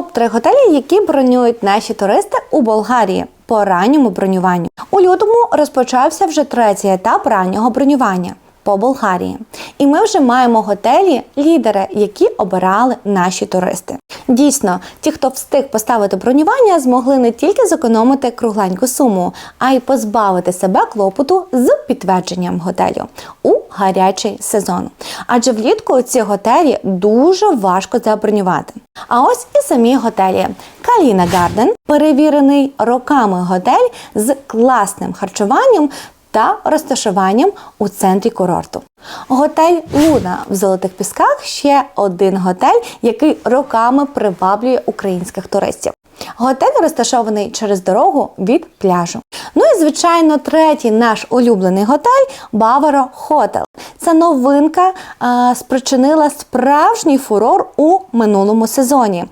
Топ-3 готелі, які бронюють наші туристи у Болгарії по ранньому бронюванню. У лютому розпочався вже третій етап раннього бронювання по Болгарії. І ми вже маємо готелі лідери, які обирали наші туристи. Дійсно, ті, хто встиг поставити бронювання, змогли не тільки зекономити кругленьку суму, а й позбавити себе клопоту з підтвердженням готелю у гарячий сезон. Адже влітку ці готелі дуже важко забронювати. А ось і самі готелі. Каліна Гарден перевірений роками готель з класним харчуванням та розташуванням у центрі курорту. Готель Луна в Золотих Пісках ще один готель, який роками приваблює українських туристів. Готель розташований через дорогу від пляжу. Ну і звичайно, третій наш улюблений готель Баваро Хотел. Ця новинка а, спричинила справжній фурор у минулому сезоні.